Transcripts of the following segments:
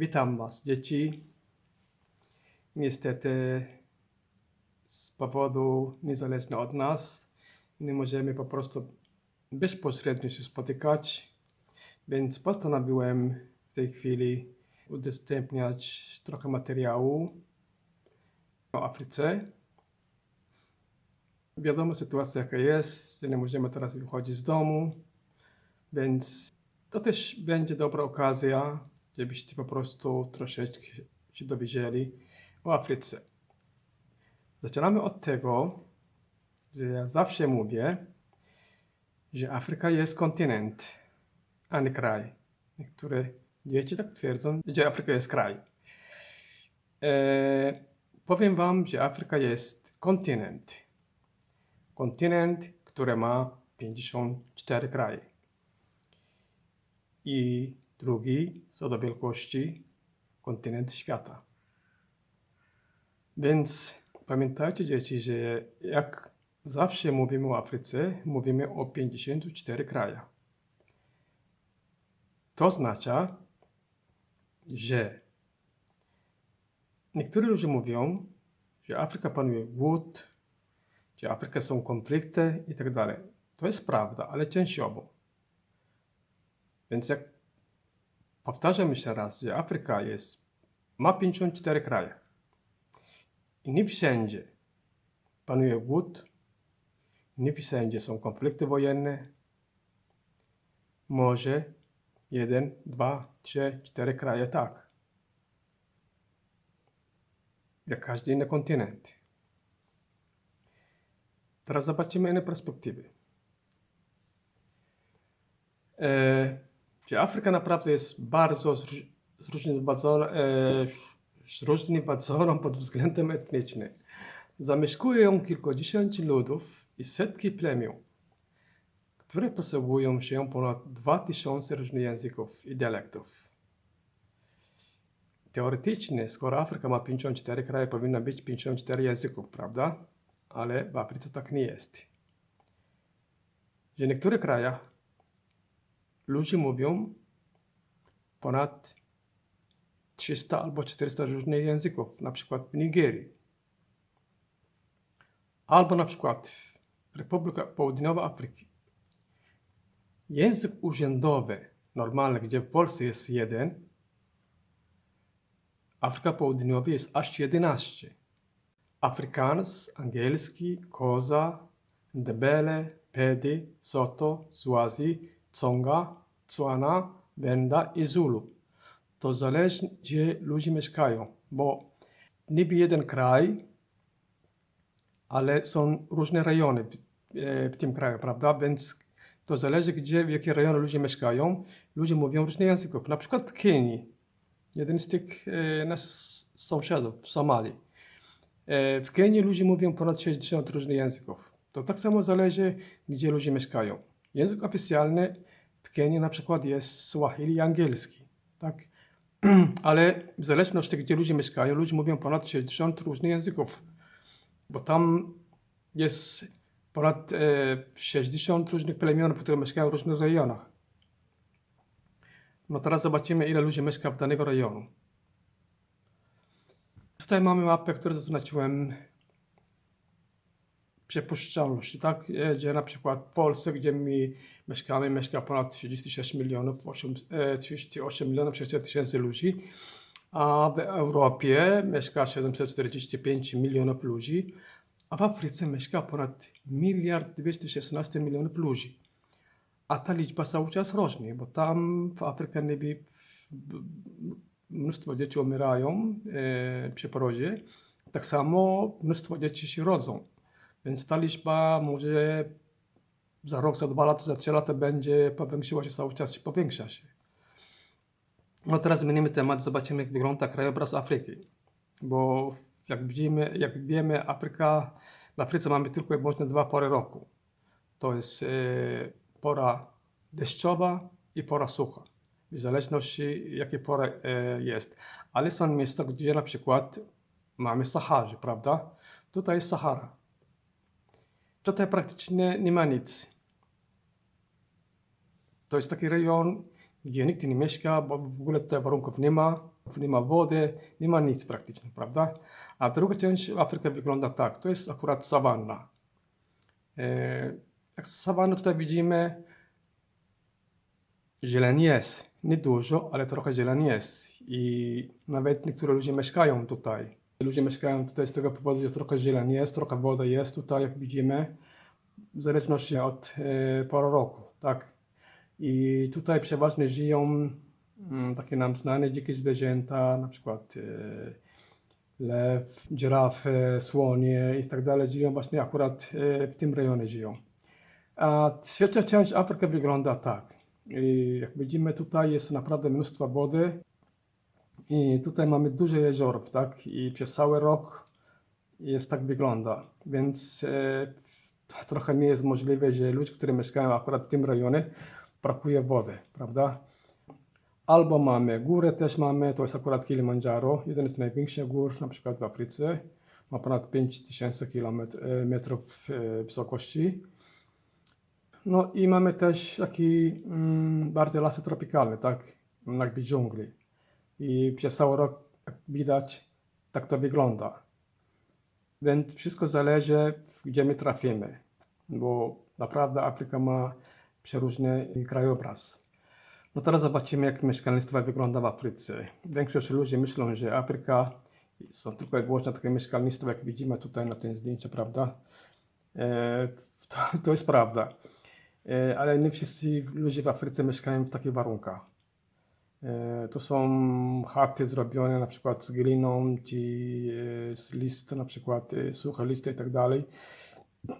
Witam Was, dzieci. Niestety, z powodu niezależny od nas, nie możemy po prostu bezpośrednio się spotykać, więc postanowiłem w tej chwili udostępniać trochę materiału o Afryce. Wiadomo, sytuacja jaka jest, że nie możemy teraz wychodzić z domu, więc to też będzie dobra okazja, żebyście po prostu troszeczkę się dowiedzieli o Afryce. Zaczynamy od tego, że ja zawsze mówię, że Afryka jest kontynent, a nie kraj. Niektóre dzieci tak twierdzą, że Afryka jest kraj. Eee, powiem Wam, że Afryka jest kontynent. Kontynent, który ma 54 kraje. I drugi co do wielkości kontynent świata. Więc pamiętajcie dzieci, że jak zawsze mówimy o Afryce, mówimy o 54 krajach. To oznacza, że niektórzy ludzie mówią, że Afryka panuje głód, że Afryka są konflikty i tak. To jest prawda, ale częściowo. Więc jak powtarzam jeszcze raz, że Afryka jest, ma 54 kraje i nie wszędzie panuje głód, nie wszędzie są konflikty wojenne. Może jeden, dwa, trzy, cztery kraje tak. Jak każdy inny kontynent. Teraz zobaczymy inne perspektywy. E, że Afryka naprawdę jest bardzo zróż- zróżnicowana, e, pod względem etnicznym. Zamieszkuje ją kilkadziesiąt ludów i setki plemion, które posługują się ponad 2000 różnych języków i dialektów. Teoretycznie, skoro Afryka ma 54 kraje, powinno być 54 języków, prawda? Ale w Afryce tak nie jest. W niektórych krajach ludzie mówią ponad 300 albo 400 różnych języków, na przykład w Nigerii. Albo na przykład Republika Południowa Afryki. Język urzędowy, normalny, gdzie w Polsce jest jeden, Afryka Południowa jest aż 11. Afrikaans, angielski, Koza, Ndebele, Pedi, Soto, Swazi, Tsonga, Tswana, Wenda i Zulu. To zależy, gdzie ludzie mieszkają, bo niby jeden kraj, ale są różne rejony w, e, tym kraju, prawda? Więc to zależy, gdzie, w jakie rejony ludzie mieszkają. Ludzie mówią różne języków. Na przykład w Kenii, jeden z tych e, naszych sąsiadów, w Somalii. E, w Kenii ludzie mówią ponad 60 różnych języków. To tak samo zależy, gdzie ludzie mieszkają. Język oficjalny w Kenii na przykład jest Swahili angielski, tak? Ale w zależności gdzie ludzie mieszkają, ludzie mówią ponad 60 różnych języków, bo tam jest ponad e, 60 różnych plemionów, które mieszkają w różnych rejonach. No teraz zobaczymy, ile ludzi mieszka w danego rejonu. Tutaj mamy mapę, którą zaznaczyłem przepuszczalność, tak? E, Gdzie na przykład w Polsce, gdzie my mieszkamy, mieszka ponad 36 milionów, 8, e, 38 milionów 600 tysięcy ludzi, a w Europie mieszka 745 milionów ludzi, a w Afryce mieszka ponad miliard 216 milionów ludzi. A ta liczba cały czas rośnie, bo tam w Afryce niby mnóstwo dzieci umierają e, przy porodzie, tak samo mnóstwo dzieci się rodzą. Więc ta liczba może za rok, za dwa lata, za trzy lata będzie powiększyła się cały czas, się powiększa się. No teraz zmienimy temat, zobaczymy jak wygląda krajobraz Afryki. Bo jak widzimy, jak wiemy, Afryka, w Afryce mamy tylko i wyłącznie dwa pory roku. To jest e, pora deszczowa i pora sucha. W zależności jakie pora e, jest. Ale są miejsca, gdzie na przykład mamy Saharzy, prawda? Tutaj jest Sahara. Tutaj praktycznie nie ma nic. To jest taki rejon, gdzie nikt nie mieszka, bo w ogóle tutaj warunków nie ma, nie ma wody, nie ma nic praktycznie, prawda? A druga część Afryki wygląda tak, to jest akurat sawanna. E, Jak sawanny tutaj widzimy, zieleni jest. Nie dużo, ale trochę zieleni jest. I nawet niektórzy ludzie mieszkają tutaj. Ludzie mieszkają tutaj z tego powodu, że trochę zieleni jest, trochę wody jest tutaj, jak widzimy, w zależności od e, roku, tak. I tutaj przeważnie żyją mm, takie nam znane dzikie zwierzęta, na przykład e, lew, żyrafy, słonie i tak dalej, żyją właśnie akurat e, w tym rejonie żyją. A trzecia część Afryki wygląda tak. I jak widzimy tutaj jest naprawdę mnóstwo wody i tutaj mamy dużo jeziorów, tak? I przez cały rok jest tak wygląda. Więc e, trochę nie jest możliwe, że ludzie, którzy mieszkają akurat w tym rejonie, brakuje wody, prawda? Albo mamy górę też mamy, to jest akurat Kilimandżaro, jeden z największych gór na przykład w Afryce. Ma ponad 5000 km metrów e, wysokości. No i mamy też taki mm, bardziej lasy tropikalne, tak? Jakby dżungli. I przez cały rok, widać, tak to wygląda. Więc wszystko zależy, gdzie my trafimy, bo naprawdę Afryka ma przeróżny krajobraz. No teraz zobaczymy, jak mieszkalnictwo wygląda w Afryce. Większość ludzi myślą, że Afryka są tylko i wyłącznie takie mieszkalnictwo, jak widzimy tutaj na tym zdjęciu, prawda? E, to, to jest prawda. E, ale nie wszyscy ludzie w Afryce mieszkają w takich warunkach. E, To są chaty zrobione na przykład z gliną, czy e, z list, na przykład e, suche listy i tak dalej.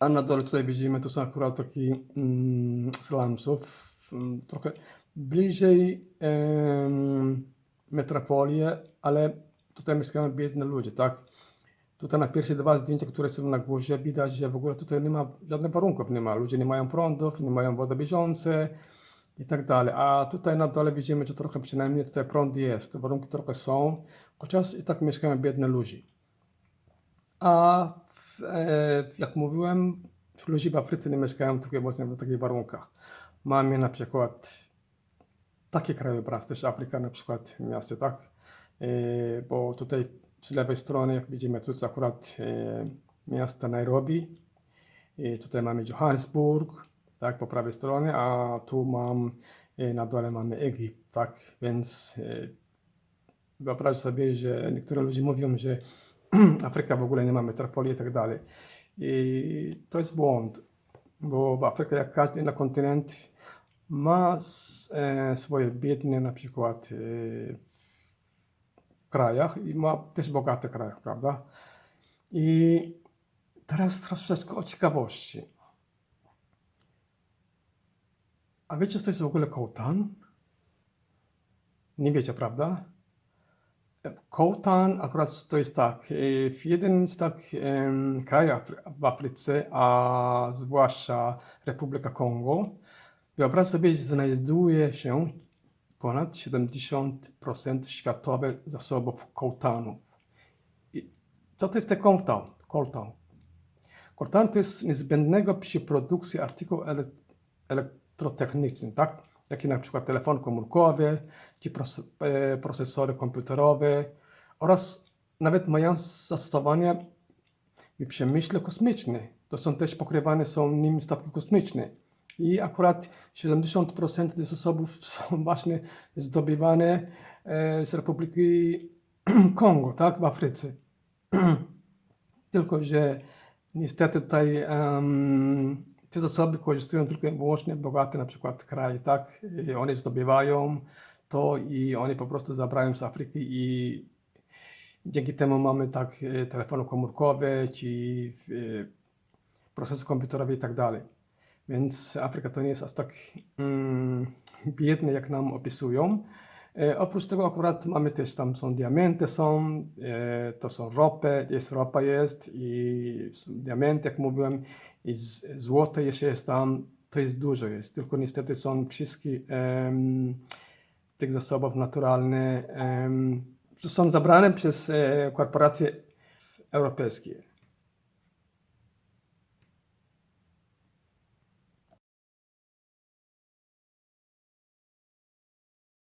A na dole tutaj widzimy, to są akurat takie mm, slumsów, mm, trochę bliżej em, metropolii, ale tutaj mieszkają biedne ludzie, tak? Tutaj na pierwsze dwa zdjęcia, które są na górze, widać, że w ogóle tutaj nie ma żadnych warunków, nie ma. Ludzie nie mają prądów, nie mają wody bieżące i tak dalej. A tutaj na dole widzimy, że trochę przynajmniej tutaj prąd jest, warunki trochę są, chociaż i tak mieszkają biedne ludzie. A w, e, jak mówiłem, ludzie w Afryce nie mieszkają tylko i wyłącznie w takich warunkach. Mamy na przykład taki krajobraz, też Afryka, na przykład miasto, tak? E, bo tutaj z lewej strony, jak widzimy, tu jest akurat e, miasto Nairobi. I tutaj mamy Johannesburg, tak, po prawej stronie, a tu mam, e, na dole mamy Egipt, tak? Więc e, wyobraź sobie, że niektórzy ludzie mówią, że Afryka w ogóle nie ma metropolii i tak dalej. I to jest błąd, bo w Afryce, jak każdy inny kontynent, ma e, swoje biedne na przykład krajach i ma też bogate krajach, prawda? I teraz troszeczkę o ciekawości. A wiecie, co to jest w ogóle kołtan? Nie wiecie, prawda? Kołtan akurat to jest tak, e, w jeden z tak em, krajów w Afryce, a zwłaszcza Republika Kongo, wyobraź sobie, że znajduje się ponad 70% światowych zasobów kołtanu. I co to jest ten kołtan? Kołtan. Kołtan to jest niezbędnego przy produkcji artykułów ele- elektrotechnicznych, tak? Jakie na przykład telefon komórkowy, czy e, procesory komputerowe oraz nawet mają zastosowanie w przemyśle kosmicznym. To są też pokrywane są nim statki kosmiczne. I akurat 70% tych zasobów są właśnie zdobywane e, z Republiki Kongo, tak, w Afryce. Tylko, że niestety tutaj em, te zasoby korzystają tylko i wyłącznie bogate na przykład kraje, tak? One zdobywają to i one po prostu zabrają z Afryki i dzięki temu mamy tak e, telefony komórkowe czy e, procesy komputerowe i tak dalej. Więc Afryka to nie jest aż tak mm, biedne, jak nam opisują. E, oprócz tego akurat mamy też tam są diamenty, są, e, to są ropy, jest ropa jest i diamenty, jak mówiłem, i z, złote jeszcze jest tam, to jest dużo jest, tylko niestety są wszystkie em, tych zasobów naturalnych, em, są zabrane przez e, korporacje europejskie.